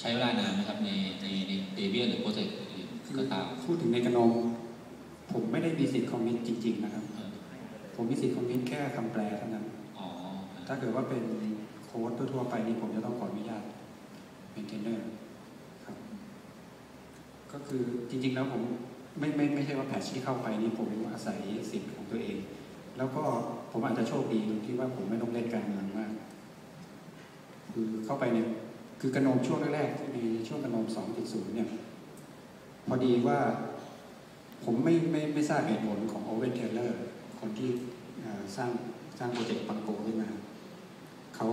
ใช้เวลานานไหมครับในในในเดเวียนหรือโปรเจกต์อื่นก็ตามพูดถึงในกระนอง ผมไม่ได้มีสิทธิ์คอมมิตจริง ๆ นะครับเออผมมีสิทธิ์คอมมิตแค่คำแปลเท่านั้นอ๋อถ้าเกิดว่าเป็นโค้ดทั่วๆไปนี่ผมจะต้องขออนุญาตเป็นเทรนเนอร์ครับ ก็คือจริง ๆ แล้วผมไม่ไม่ไม่ใช่ว่าแพทชที่เข้าไปนี่ผมอาศัยสิทธิ์ของตัวเอง แล้วก็ผมอาจจะโชคดีตรงที่ว่าผมไม่ต้องเล่นการเมืองมาก คือเข้าไปใน คือกระนมช่วงแรกๆในช่วงกระนม2.0เนี่ยพอดีว่าผมไม่ไม่ไม่ทราบเหตุผลของโอเวนเทเลอร์คนที่สร้างสร้างโปรเจกต์ปังโกขึ้นมาเขา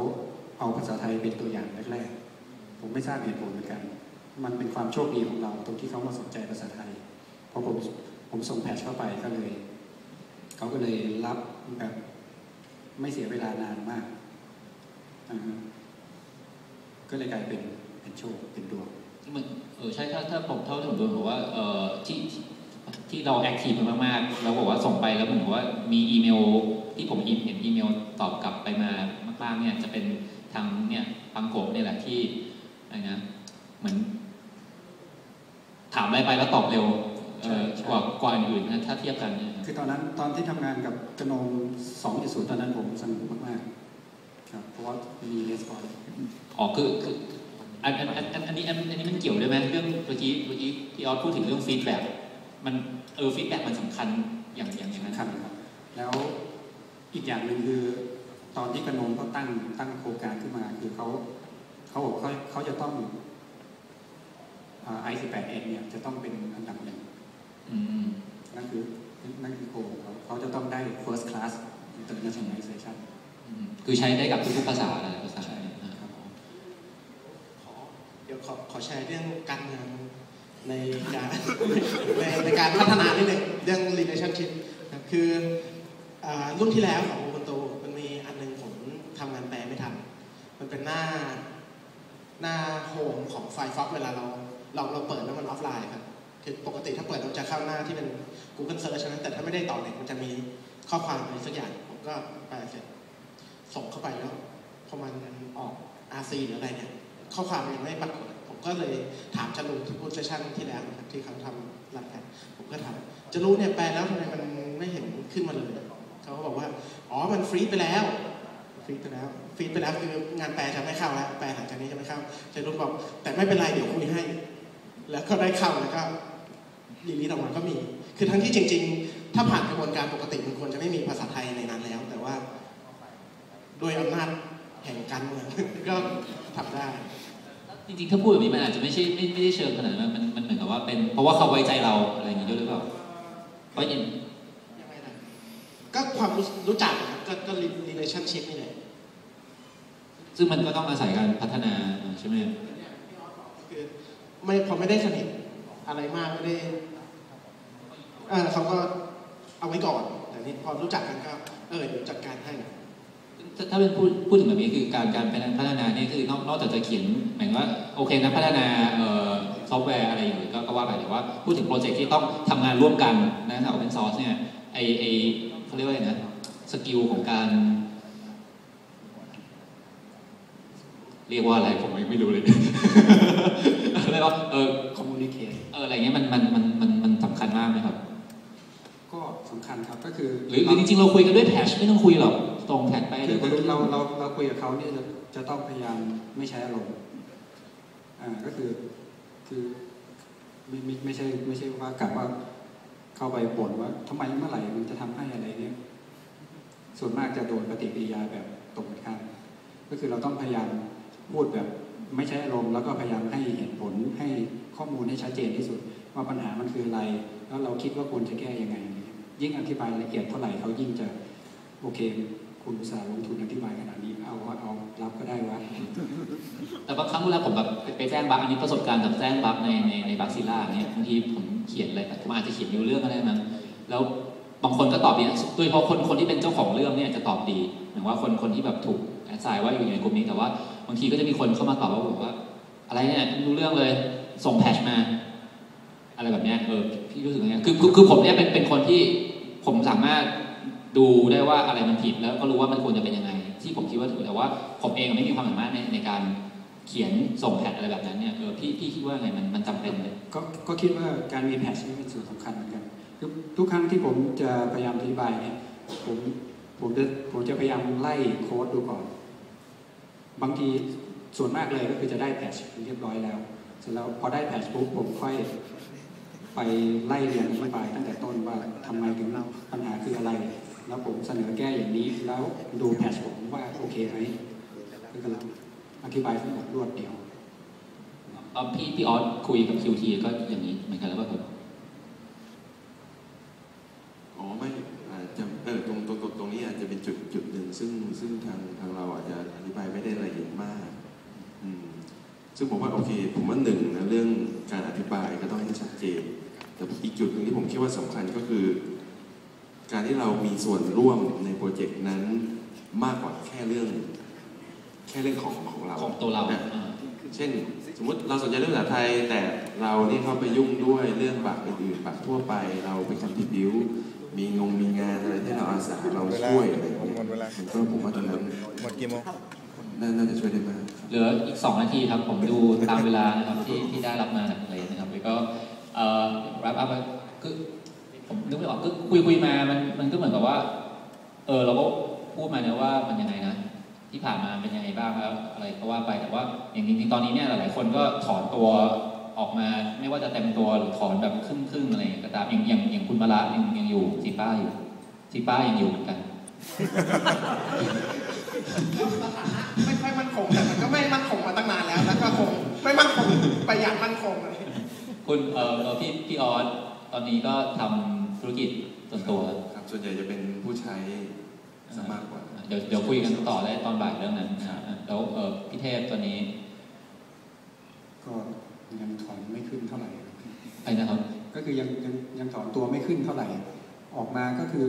เอาภาษาไทยเป็นตัวอย่างแรกๆ ผมไม่ทราบเหตุผลเหมือนกัน มันเป็นความโชคดีของเราตรงที่เขามาสนใจภาษาไทยพอผมผมส่งแพทชเข้าไปก็เลยเขาก็เลยรับแบบไม่เสียเวลานานมากอ่า ก็เลยกลายเป็นเป็นโชคเป็นดวงมันเออใช่ถ้าถ้าผมเท่าที่ผมดูผมว่าเออที่ที่ที่เราแอคทีฟมันมากๆเราบอกว่าส่งไปแล้วเหมือนกับว่ามีอีเมล ที่ผมอีเห็นอีเมลตอบกลับไปมามากๆเนี่ยจะเป็นทางเนี่ยปังโกะเนี่ยแหละที่อะไรนะเหมือนถามอะไรไปแล้วตอบเร็วเออใช่ใช่กว่ากว่าอื่นๆนะถ้าเทียบกันเนี่ยคือตอนนั้นตอนที่ทำงานกับกระนง2.0 ตอนนั้นผมสนุกมากๆครับ เพราะว่า มีレスปอนอ๋อคือคืออันอันอันอันอันนี้อันอันนี้มันเกี่ยวด้วยไหมเรื่องเมื่อกี้เมื่อกี้ที่ออสพูดถึงเรื่องฟีดแบ็กมันเออฟีดแบ็กมันสำคัญอย่างอย่างอย่างนั้นสำคัญครับ แล้วอีกอย่างหนึ่งคือตอนที่กระนงเขาตั้งตั้งโครงการขึ้นมา คือเขาเขาบอกเขาเขาจะต้องไอซีแปดเอ็เนี่ยจะต้องเป็นอันดับหนึ่งนั่นคือนั่นคือโกของเขาเขาจะต้องได้ first class internationalization อืมคือใช้ได้กับทุกๆภาษาเลยภาษา ใช่ นะครับ ขอเดี๋ยว ขอขอแชร์เรื่องการเมืองในการในในการพัฒนานิดนึงเรื่อง relationship นะคือรุ่นที่แล้วของ Ubuntu มันมีอันหนึงผมทำงานแปลไม่ทัน มันเป็นหน้าหน้าโฮมของ Firefox เวลาเราเราเราเปิดแล้วมันออฟไลน์ครับคือปกติถ้าเปิดเราจะเข้าหน้าที่เป็น Google Search นะแต่ถ้าไม่ได้ต่อเน็ตมันจะมีข้อความอะไรสักอย่าง ผมก็แปลเสร็จ ส่งเข้าไปแล้วพอมันออก RC หรืออะไรเนี่ย ข้อความยังไม่ปรากฏ ก็เลยถามจรูนที่พูดเซสชั่นที่แล้วนะครับที่เขาทำรันแพทผมก็ถามจรูนเนี่ยแปลแล้วทำไมมันไม่เห็นขึ้นมาเลยเขาก็บอกว่าอ๋อมันฟรีดไปแล้วฟรีดไปแล้วฟรีดไปแล้วคืองานแปลจะไม่เข้าแล้วแปลหลังจากนี้จะไม่เข้าจรูนบอก แต่ไม่เป็นไรเดี๋ยวคุยให้ แล้วก็ได้เข้าแล้วก็รีลีสออกมาก็มี คือทั้งที่จริง ๆ ถ้าผ่านกระบวนการปกติมันควรจะไม่มีภาษาไทยในนั้นแล้ว แต่ว่า ด้วยอำนาจแห่งการเมืองก็ทำได้ จริงๆ ถ้าพูดแบบนี้มันอาจจะไม่ใช่ไม่ไม่ได้เชิงขนาดนั้นมันมันเหมือนกับว่าเป็นเพราะว่าเขาไว้ใจเราอะไรอย่างนี้ด้วยหรือเปล่าเพราะอย่างยังไงนะก็ความรู้รู้จักนะครับก็ก็ relationship นี่แหละซึ่งมันก็ต้องอาศัยการพัฒนาใช่ไหมคือไม่พอไม่ได้สนิทอะไรมากไม่ได้เออเขาก็เอาไว้ก่อนแต่นี่พอรู้จักกันก็เออเดี๋ยวจัดการให้ ถ้าถ้าเป็นพูดพูดถึงแบบนี้คือการการพัฒนาเนี่ยคือนอกนอกจากจะเขียนหมายถึงว่าโอเคนะพัฒนาเอ่อซอฟต์แวร์อะไรอย่างเงี้ยก็ก็ว่าไปแต่ว่าพูดถึงโปรเจกต์ที่ต้องทำงานร่วมกันนะถ้า open source เนี่ยไอไอเขาเรียกว่าอะไรนะสกิลของการ เรียกว่าอะไรผมยังไม่รู้เลยเรียกว่าเออ communicate เอออะไรเงี้ยมันมันมันมันมันสำคัญมากไหมครับ ก็สำคัญครับก็คือหรือหรือจริงๆเราคุยกันด้วยแพชไม่ต้องคุยหรอก ตรงแท็กไปคืเดี๋อยวก็รู้เราเราเราคุยกับเขาเนี่ยจะจะต้องพยายามไม่ใช้อารมณ์อ่าก็คือคือไม่ไม่ไม่ใช่ไม่ใช่ว่ากลับว่าเข้าไปบ่นว่าทำไมเมื่อไหร่มันจะทำให้อะไรเนี่ย ส่วนมากจะโดนปฏิกิริยาแบบตรงกันข้ามก็คือเราต้องพยายามพูดแบบไม่ใช้อารมณ์แล้วก็พยายามให้เหตุผลให้ข้อมูลให้ชัดเจนที่สุด ว่าปัญหามันคืออะไร แล้วเราคิดว่าควรจะแก้ยังไง ยิ่งอธิบายละเอียดเท่าไหร่เขายิ่งจะโอเค คุณอุตสาห์ลงทุนอธิบายขนาดนี้ เอาวะเอารับก็ได้วะ แต่บางครั้งเวลาผมแบบไปแจ้งบั๊กอันนี้ประสบการณ์กับแจ้งบั๊กในในในบั๊กซิล่าเนี่ยบางทีผมเขียนอะไรผมอาจจะเขียนอยู่เรื่องก็ได้มั้งแล้วบางคนก็ตอบดีนะโดยเฉพาะคนคนที่เป็นเจ้าของเรื่องเนี่ยจะตอบดีหมายว่าคนคนที่แบบถูกแอดไซน์ว่าอยู่ในกลุ่มนี้แต่ว่าบางทีก็จะมีคนเข้ามาตอบว่าบอกว่า อะไรเนี่ยม่รู้เรื่องเลยส่งแพชมา อะไรแบบเนี้ยเออพี่รู้สึกยังไงคือคือผมเนี่ยเป็นเป็นคนที่ผมสามารถ ดูได้ว่าอะไรมันผิดแล้วก็รู้ว่ามันควรจะเป็นยังไง ที่ผมคิดว่าถูกแต่ว่าผมเองไม่มีความสามารถในในการเขียนส่งแพทอะไรแบบนั้นเนี่ยเออพี่พี่คิดว่าไงมันมันจำเป็นเลยก็ก็คิดว่าการมีแพทช์นี่เป็นส่วนสำคัญเหมือนกันทุกครั้งที่ผมจะพยายามอธิบายเนี่ยผมผมจะผมจะพยายามไล่โค้ดดูก่อน บางทีส่วนมากเลยก็คือจะได้แพทเรียบร้อยแล้วเสร็จแล้วพอได้แพทปุ๊บผมค่อยไปไล่เรียนอธิบายตั้งแต่ต้นว่าทำไมถึงปัญหาคืออะไร แล้วผมเสนอแก้อย่างนี้แล้วดูแพทช์ผมว่าโอเคไหมก็กำลังอธิบายทั้งหมดรวดเดียวตอนพี่พี่ออสคุยกับ QT ก็อย่างนี้เหมือนกันแล้วป่ะครับอ๋อไม่อาจจะเออตรงตรงตรงตรงนี้อาจจะเป็นจุดจุดหนึ่งซึ่งซึ่งทางทางเราอาจจะอธิบายไม่ได้ละเอียดมากอืมซึ่งผมว่าโอเค ผมว่าหนึ่งนะเรื่องการอธิบายก็ต้องให้ชัดเจนแต่อีกจุดหนึ่งที่ผมคิดว่าสำคัญก็คือ การที่เรามีส่วนร่วมในโปรเจกต์นั้นมากกว่าแค่เรื่อง แค่เรื่องของของเราของตัวเรานะอ่าเช่น สมมติเราสนใจเรื่องภาษาไทย แต่เรานี่เข้าไปยุ่งด้วยเรื่องบัตรอื่นๆบัตรทั่วไป เราไปคอนทิบิวมีงงมีงานอะไรที่เราอาสาเราช่วยอะไรอย่างเงี้ยหมดเวลามันก็ผมว่าตรงนั้นหมดกี่โมงน่าน่าจะช่วยได้มากเหลืออีก 2 นาทีครับ ผมดูตามเวลานะครับที่ที่ได้รับมาจากเลยนะครับแล้วก็เอ่อ wrap up คือ ผมนึกไม่ออกก็คุยคุยมามันมันก็เหมือนกับว่า เออเราก็พูดมาเนี่ยว่ามันยังไงนะที่ผ่านมาเป็นยังไงบ้างแล้วอะไรก็ว่าไปแต่ว่าอย่างจริงๆตอนนี้เนี่ยหลายๆคนก็ถอนตัวออกมาไม่ว่าจะเต็มตัวหรือถอนแบบครึ่งๆอะไรอย่างเงี้ยก็ตามอย่างอย่างอย่างคุณมาละยังยังอยู่ซีป้าอยู่ซีป้ายังอยู่เหมือนกันสถานะไม่ค่อยมั่นคงแต่มันก็ไม่มั่นคงมาตั้งนานแล้วแล้วก็คงไม่มั่นคงไปอย่างมั่นคงอะไรคุณเออเอ่อพี่พี่ออสตอนนี้ก็ทำ ธุรกิจส่วนตัวครับส่วนใหญ่จะเป็นผู้ใช้ซะมากกว่า เดี๋ยวเดี๋ยวคุยกันต่อได้ตอนบ่ายเรื่องนั้นนะอะแล้วเออพี่เทพตอนนี้ ก็ยังถอนไม่ขึ้นเท่าไหร่ไปนะครับ ก็คือยังยังยังถอนตัวไม่ขึ้นเท่าไหร่ ออกมาก็คือ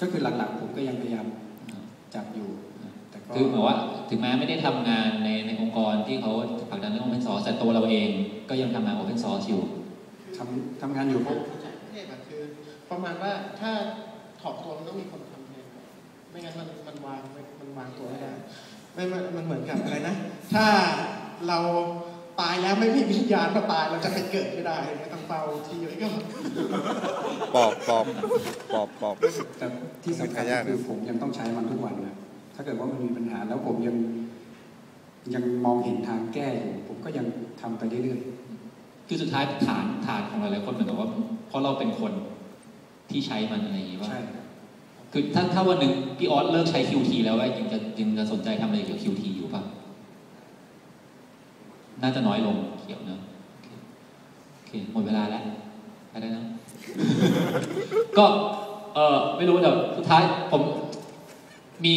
ก็คือหลักๆ ผมก็ยังพยายามจับอยู่แต่ก็คือหมายว่าถึงแม้ไม่ได้ทำงานในในองค์กรที่เขาผลักดันเรื่อง open source แต่ตัวเราเองก็ยังทำงาน open source อยู่ทำทำงานอยู่เพราะเทพอะคือ ประมาณว่าถ้าถอดตัวมันต้องมีคนทำแทนไม่งั้นมันมันวางไม่มันวางตัวไม่ได้ไม่มันมันเหมือนกับอะไรนะ ถ้าเราตายแล้วไม่มีวิญญาณมาตายเราจะไปเกิดไม่ได้ไม่ต้องเฝ้าที่ไว้ก่อนปอบปอบปอบปอบแต่ที่สำคัญมันขยากนะคือผมยังต้องใช้มันทุกวันนะถ้าเกิดว่ามันมีปัญหาแล้วผมยังยังมองเห็นทางแก้อยู่ผมก็ยังทำไปเรื่อยคือสุดท้ายฐานฐานของหลายๆคนเหมือนกับว่าเพราะเราเป็นคน ที่ใช้มันอะไรอย่างนี้ๆว่า ใช่ครับคือถ้าถ้าวันหนึ่งพี่ออสเลิกใช้ QT แล้วว่ายังจะยังจะสนใจทำอะไรเกี่ยวกับ QT อยู่ป่ะ น่าจะน้อยลงเกี่ยวนะโอเคโอเคหมดเวลาแล้วไปได้นะก็เออไม่รู้เดี๋ยวสุดท้ายผมมี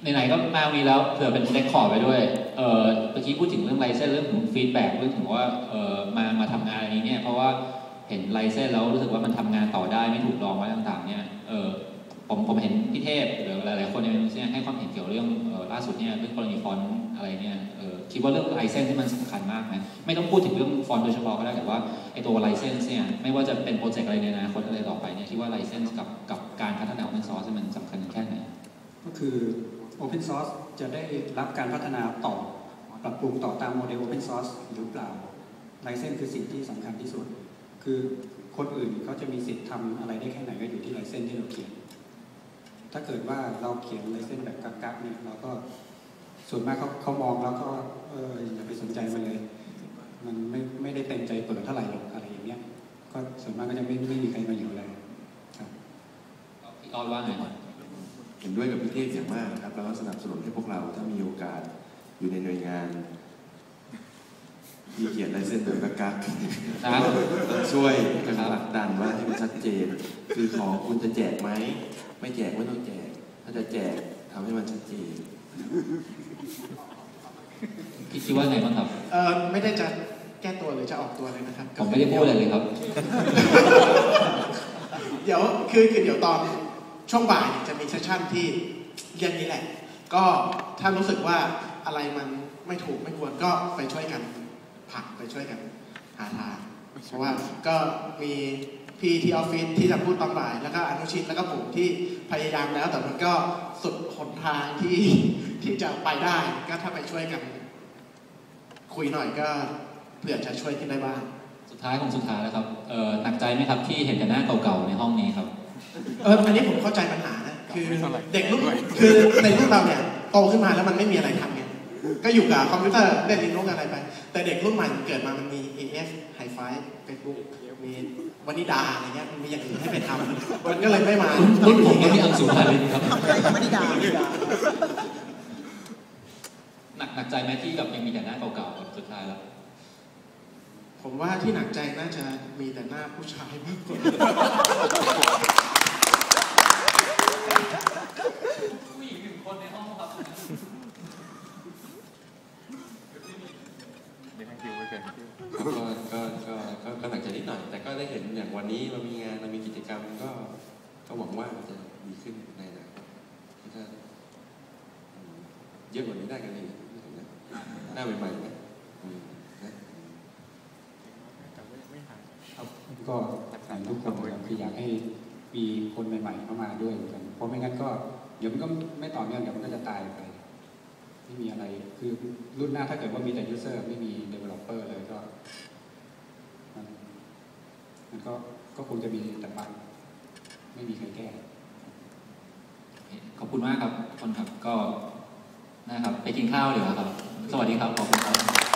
ไหนๆก็มาวันนี้แล้วเผื่อเป็นเรคคอร์ดไปด้วย เออเมื่อกี้พูดถึงเรื่องไลเซนเรื่องของฟีดแบ็กเรื่องถึงว่าเออมามาทำงานอันนี้เนี่ยเพราะว่า เห็นไลเซนแล้วรู้สึกว่ามันทำงานต่อได้ไม่ถูกลองไว้ต่างๆเนี่ยเออผมผมเห็นพี่เทพหรือหลายๆคนในเมนูเนี่ยให้ความเห็นเกี่ยวเรื่องออล่าสุดเนี่ยเรื่องกรณีฟอนต์อะไรเนี่ยเออคิดว่าเรื่องไลเซนที่มันสำคัญมากไหมไม่ต้องพูดถึงเรื่องฟอนต์โดยเฉพาะก็ได้แต่ว่าไอตัวไลเซนเนี่ยไม่ว่าจะเป็นโปรเจกต์อะไรในอนาคตอะไรต่อไปเนี่ยคิดว่าไลเซนกับกับการพัฒนา open source มันสำคัญแค่ไหนก็คือ Open Source จะได้รับการพัฒนาต่อ ปรับปรุงต่อตามโมเดล Open Source หรือเปล่าไลเซนคือสิ่งที่สำคัญที่สุด คือคนอื่นเขาจะมีสิทธิ์ทำอะไรได้แค่ไหนก็อยู่ที่ไลเซนที่เราเขียน ถ้าเกิดว่าเราเขียนไลเซนแบบกักๆเนี่ยเราก็ส่วนมากเขาเขามองแล้วก็เอออย่าไปสนใจมันเลย มันไม่ไม่ได้เต็มใจเปิดเท่าไหร่หรอกอะไรอย่างเงี้ย ก็ส่วนมากก็จะไม่ไม่มีใครมาอยู่เลยครับพี่ออสว่าไงเห็นด้วยกับพี่เทพอย่างมากครับแล้วก็สนับสนุนให้พวกเราถ้ามีโอกาสอยู่ในหน่วยงาน ที่เขียนลายเส้นแบบกักๆนะครับต้องช่วยกันผลักดันว่าให้มันชัดเจน คือของคุณจะแจกไหม ไม่แจกไม่ต้องแจก ถ้าจะแจกทำให้มันชัดเจนพี่คิดว่าไงบ้างครับ เออไม่ได้จะแก้ตัวหรือจะออกตัวเลยนะครับ ผมไม่ได้พูดอะไรเลยครับ เดี๋ยวคือคือเดี๋ยวตอนช่วงบ่ายจะมีเซสชั่นที่เรียนนี้แหละ ก็ถ้ารู้สึกว่าอะไรมันไม่ถูกไม่ควรก็ไปช่วยกัน ผลักไปช่วยกันหาทางเพราะว่าก็มีพี่ที่ออฟฟิศที่จะพูดตอนบ่าย แล้วก็อนุชิตแล้วก็ผมที่พยายามแล้ว แต่มันก็สุดหนทางที่ที่จะไปได้ก็ถ้าไปช่วยกัน คุยหน่อยก็เผื่อจะช่วยที่ได้บ้างสุดท้ายของสุดท้ายแล้วครับเอ่อหนักใจไหมครับที่เห็นแต่หน้าเก่าๆในห้องนี้ครับเอออันนี้ผมเข้าใจปัญหานะคือเด็กรุ่นคือในรุ่นเราเนี่ยโตขึ้นมาแล้วมันไม่มีอะไรทำไง ก็อยู่กับคอมพิวเตอร์เล่นลินโนอะไรไป แต่เด็กรุ่นใหม่เกิดมามันมี AF High Five Facebook มีวานิดาอะไรเงี้ยมันมีอย่างอื่นให้ไปทำมันก็เลยไม่มารุ่นผมก็มีอังสุภาลินครับใช่กับมณิดาหนักหนักใจไหมที่กับยังมีแต่หน้าเก่าๆครับสุดท้ายแล้วผมว่าที่หนักใจน่าจะมีแต่หน้าผู้ชายมากกว่าผู้หญิงหนึ่งคนในห้องครับ ก็ก็ก็ก็ก็หนักใจนิดหน่อย แต่ก็ได้เห็นอย่าง วันนี้เรามีงานเรามีกิจกรรมก็ก็หวังว่ามันจะดีขึ้นในอนาคตถ้าเยอะกว่านี้ได้กันเลยนะหน้าใหม่ๆนะก็ถามทุกคนคืออยากให้มีคนใหม่ๆเข้ามาด้วยเหมือนกันเพราะไม่งั้นก็เดี๋ยวมันก็ไม่ต่อเนื่องเดี๋ยวมันก็จะตายไป ไม่มีอะไรคือรุ่นหน้าถ้าเกิดว่ามีแต่ user ไม่มี developer เลยก็ มันก็ก็คงจะมีแต่บั๊กไม่มีใครแก้ ขอบคุณมากครับคนครับก็นะครับ ไปกินข้าวเดี๋ยวครับ สวัสดีครับ ขอบคุณครับ